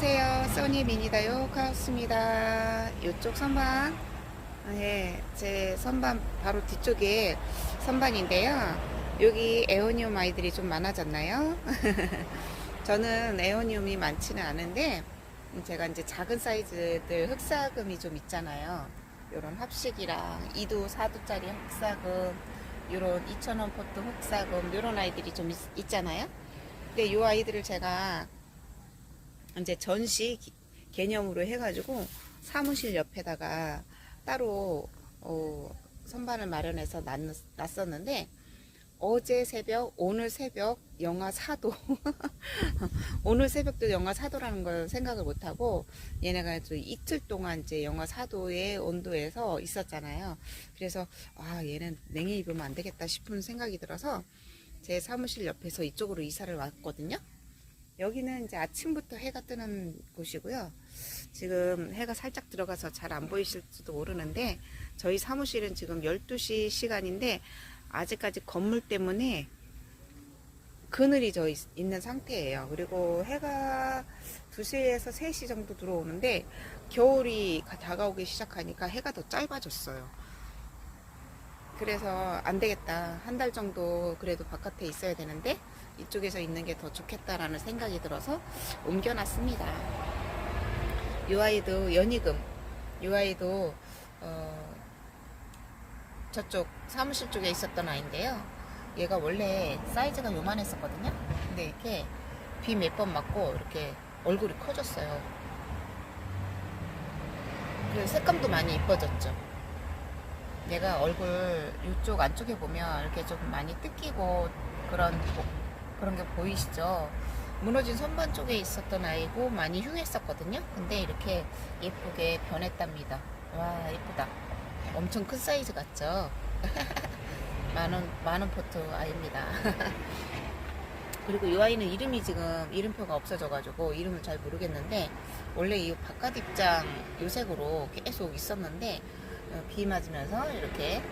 안녕하세요. 써니 미니다 요 카우스입니다. 이쪽 선반, 네, 제 선반 바로 뒤쪽에 선반인데요. 여기 에오니움 아이들이 좀 많아졌나요? 저는 에오니움이 많지는 않은데 제가 이제 작은 사이즈들 흑사금이 좀 있잖아요. 요런 합식이랑 2도, 4도짜리 흑사금, 요런 2,000원 포트 흑사금, 요런 아이들이 좀 있, 잖아요 근데 요 아이들을 제가 이제 전시 기- 개념으로 해가지고 사무실 옆에다가 따로 어, 선반을 마련해서 놨, 놨었는데 어제 새벽, 오늘 새벽 영하 4도. 오늘 새벽도 영하 4도라는 걸 생각을 못 하고 얘네가 또 이틀 동안 이제 영하 4도의 온도에서 있었잖아요. 그래서 아 얘는 냉해 입으면 안 되겠다 싶은 생각이 들어서 제 사무실 옆에서 이쪽으로 이사를 왔거든요. 여기는 이제 아침부터 해가 뜨는 곳이고요. 지금 해가 살짝 들어가서 잘 안 보이실지도 모르는데 저희 사무실은 지금 12시 시간인데 아직까지 건물 때문에 그늘이 져 있, 는 상태예요. 그리고 해가 2시에서 3시 정도 들어오는데 겨울이 가- 다가오기 시작하니까 해가 더 짧아졌어요. 그래서 안 되겠다. 한 달 정도 그래도 바깥에 있어야 되는데 이쪽에서 있는 게 더 좋겠다라는 생각이 들어서 옮겨놨습니다. 이 아이도 연희금, 이 아이도 어, 저쪽 사무실 쪽에 있었던 아이인데요. 얘가 원래 사이즈가 요만했었거든요. 근데 이렇게 비 몇 번 맞고 이렇게 얼굴이 커졌어요. 그래서 색감도 많이 이뻐졌죠. 얘가 얼굴 이쪽 안쪽에 보면 이렇게 좀 많이 뜯기고 그런 보- 그런 게 보이시죠? 무너진 선반 쪽에 있었던 아이고 많이 흉했었거든요. 근데 이렇게 예쁘게 변했답니다. 와 예쁘다. 엄청 큰 사이즈 같죠? 만원 만원 포트 아이입니다. 그리고 이 아이는 이름이 지금 이름표가 없어져가지고 이름을 잘 모르겠는데 원래 이 바깥 입장 요색으로 계속 있었는데 어, 비 맞으면서 이렇게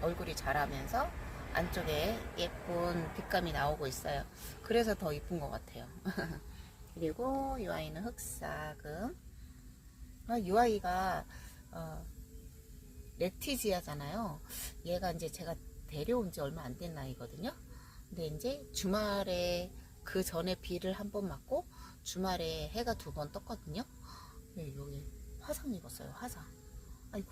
얼굴이 자라면서 안쪽에 예쁜 빛감이 나오고 있어요. 그래서 더 이쁜 것 같아요. 그리고 이 아이는 흑사금. 아, 이 아이가 어, 레티지아잖아요. 얘가 이제 제가 데려온 지 얼마 안 된 나이거든요. 근데 이제 주말에 그 전에 비를 한 번 맞고 주말에 해가 두 번 떴거든요. 네, 여기 화상 입었어요. 화상. 아이고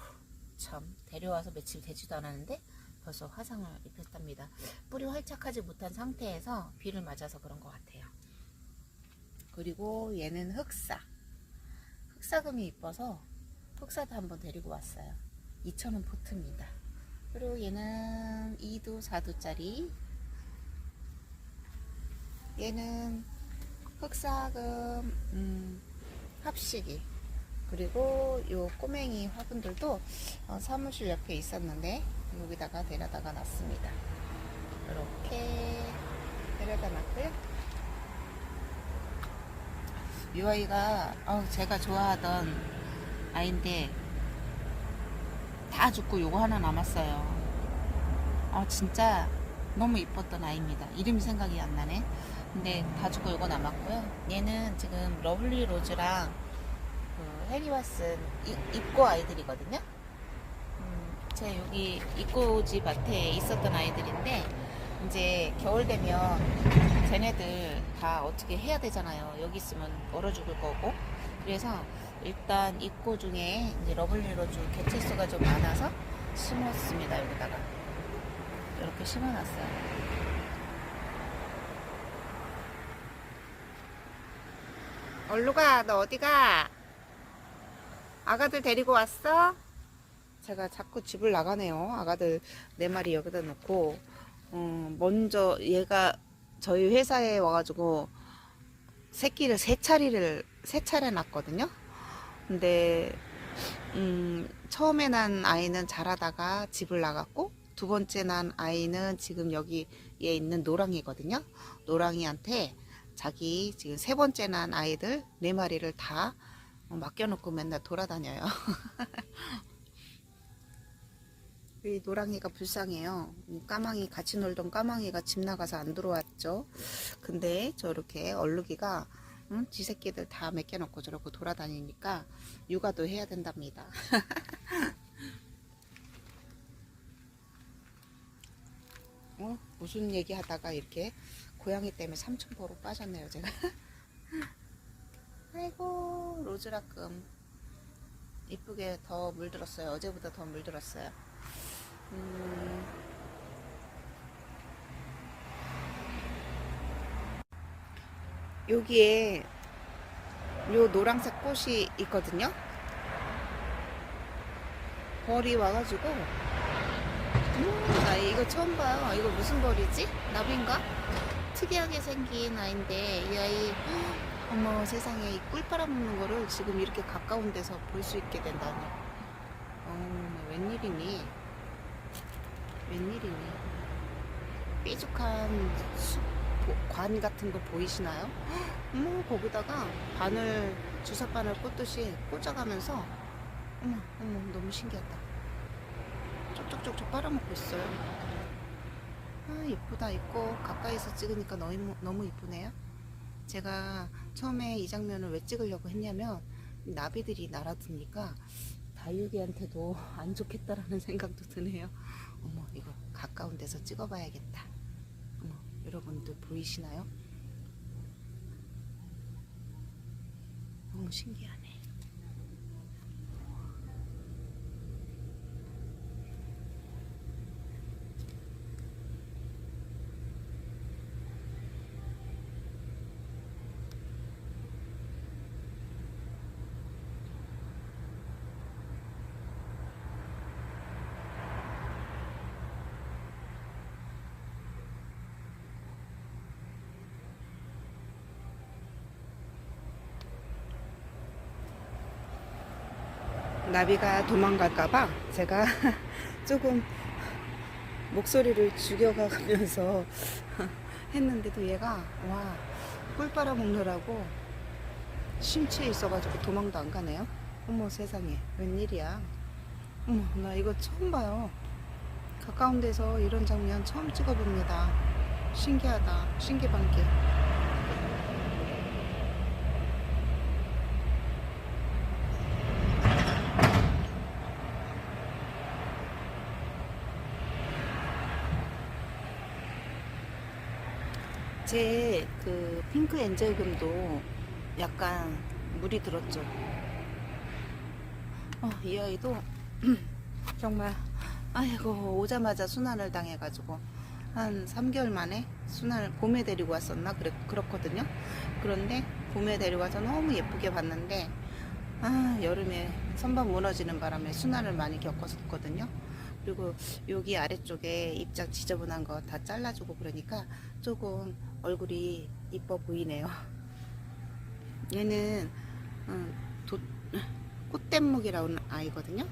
참 데려와서 며칠 되지도 않았는데 벌써 화상을 입혔답니다. 뿌리 활착하지 못한 상태에서 비를 맞아서 그런 것 같아요. 그리고 얘는 흑사. 흑사금이 이뻐서 흑사도 한번 데리고 왔어요. 2,000원 포트입니다. 그리고 얘는 2도, 4도짜리. 얘는 흑사금, 음, 합식이. 그리고 요 꼬맹이 화분들도 어, 사무실 옆에 있었는데 여기다가 데려다가 놨습니다. 이렇게 데려다 놨고요. 이 아이가 어, 제가 좋아하던 아이인데 다 죽고 요거 하나 남았어요. 아 진짜 너무 이뻤던 아이입니다. 이름이 생각이 안 나네. 근데 다 죽고 요거 남았고요. 얘는 지금 러블리 로즈랑 그 해리와슨 이- 입고 아이들이거든요. 음, 제 여기 입고지 밭에 있었던 아이들인데 이제 겨울 되면 쟤네들 다 어떻게 해야 되잖아요. 여기 있으면 얼어 죽을 거고. 그래서 일단 입고 중에 이제 러블리 로즈 개체수가 좀 많아서 심었습니다. 여기다가 이렇게 심어놨어요. 얼루가 너 어디가? 아가들 데리고 왔어? 제가 자꾸 집을 나가네요. 아가들 네 마리 여기다 놓고 음, 먼저 얘가 저희 회사에 와가지고 새끼를 세 차례를 세 차례 낳거든요. 근데 음, 처음에 난 아이는 자라다가 집을 나갔고 두 번째 난 아이는 지금 여기에 있는 노랑이거든요. 노랑이한테 자기 지금 세 번째 난 아이들 네 마리를 다 맡겨놓고 맨날 돌아다녀요. 이 노랑이가 불쌍해요. 이 까망이 같이 놀던 까망이가 집 나가서 안 들어왔죠. 근데 저렇게 얼룩이가 응? 지 새끼들 다 맡겨놓고 저러고 돌아다니니까 육아도 해야 된답니다. 어? 무슨 얘기 하다가 이렇게 고양이 때문에 삼천포로 빠졌네요, 제가. 아이고, 로즈라끔. 이쁘게 더 물들었어요. 어제보다 더 물들었어요. 음, 여기에 요 노란색 꽃이 있거든요. 벌이 와가지고 음, 나 이거 처음 봐요. 이거 무슨 벌이지? 나비인가? 특이하게 생긴 아이인데 이 아이 어머 세상에 이 꿀 빨아먹는 거를 지금 이렇게 가까운 데서 볼 수 있게 된다니. 어, 웬일이니? 웬일이니? 삐죽한 관 같은 거 보이시나요? 어머 거기다가 바늘 주사바늘 꽂듯이 꽂아가면서 어머 어머 너무 신기하다. 쪽쪽쪽쪽 빨아먹고 있어요. 아 예쁘다 있고 가까이서 찍으니까 너무 너무 이쁘네요. 제가 처음에 이 장면을 왜 찍으려고 했냐면 나비들이 날아드니까 다육이한테도 안 좋겠다라는 생각도 드네요. 어머 이거 가까운 데서 찍어봐야겠다. 어머 여러분들 보이시나요? 너무 신기하네. 나비가 도망갈까봐 제가 조금 목소리를 죽여가면서 했는데도 얘가 와 꿀 빨아 먹느라고 심취해 있어가지고 도망도 안 가네요. 어머 세상에 웬일이야. 어머 나 이거 처음 봐요. 가까운 데서 이런 장면 처음 찍어봅니다. 신기하다. 신기반기. 제 그 핑크 엔젤금도 약간 물이 들었죠. 어, 이 아이도 정말 아이고 오자마자 순환을 당해가지고 한 3개월 만에 순환을 봄에 데리고 왔었나 그래, 그렇거든요. 그런데 봄에 데리고 와서 너무 예쁘게 봤는데 아 여름에 선반 무너지는 바람에 순환을 많이 겪었었거든요. 그리고 여기 아래쪽에 입장 지저분한 거 다 잘라주고 그러니까 조금 얼굴이 이뻐 보이네요. 얘는 음, 도, 꽃댐목이라는 아이거든요.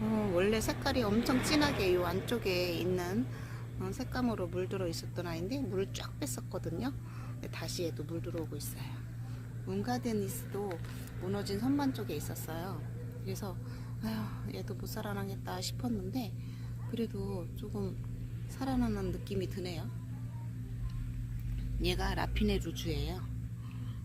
어, 원래 색깔이 엄청 진하게 이 안쪽에 있는 어, 색감으로 물들어 있었던 아이인데 물을 쫙 뺐었거든요. 다시 얘도 물 들어오고 있어요. 문가데니스도 무너진 선반 쪽에 있었어요. 그래서 아휴 얘도 못 살아나겠다 싶었는데 그래도 조금 살아나는 느낌이 드네요. 얘가 라피네 루즈예요.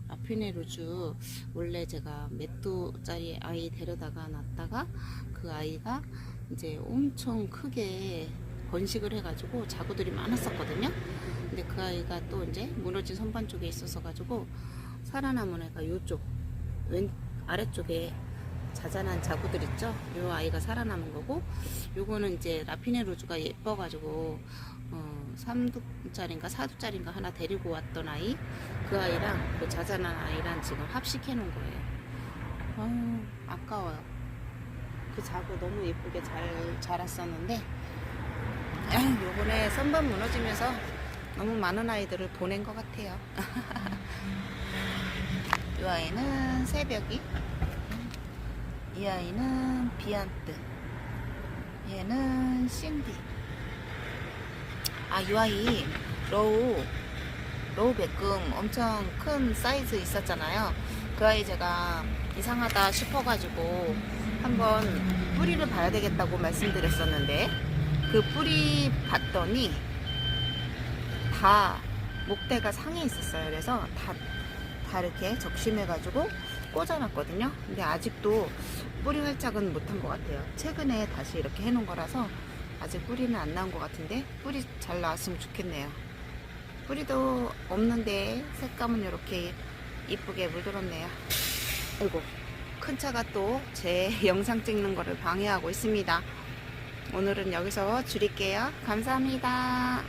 라피네 루즈 원래 제가 몇 도짜리 아이 데려다가 놨다가 그 아이가 이제 엄청 크게 번식을 해가지고 자구들이 많았었거든요. 근데 그 아이가 또 이제 무너진 선반 쪽에 있어서 가지고 살아남은 애가 요쪽 왼 아래쪽에 자잘한 자구들 있죠. 요 아이가 살아남은 거고 요거는 이제 라피네 루즈가 예뻐가지고 어, 3두짜리인가 4두짜리인가 하나 데리고 왔던 아이 그 아이랑 그 자잘한 아이랑 지금 합식해 놓은 거예요. 아유 아까워요. 그 자구 너무 예쁘게 잘 자랐었는데 요번에 선반 무너지면서 너무 많은 아이들을 보낸 것 같아요. 이 아이는 새벽이 이 아이는 비안트 얘는 신디. 아이 아이 로우 로우 백금 엄청 큰 사이즈 있었잖아요. 그 아이 제가 이상하다 싶어가지고 한번 뿌리를 봐야 되겠다고 말씀드렸었는데 그 뿌리 봤더니 다 목대가 상해 있었어요. 그래서 다 다 이렇게 적심해가지고 꽂아놨거든요. 근데 아직도 뿌리 활짝은 못한 것 같아요. 최근에 다시 이렇게 해놓은 거라서 아직 뿌리는 안 나온 것 같은데 뿌리 잘 나왔으면 좋겠네요. 뿌리도 없는데 색감은 이렇게 이쁘게 물들었네요. 아이고 큰 차가 또 제 영상 찍는 거를 방해하고 있습니다. 오늘은 여기서 줄일게요. 감사합니다.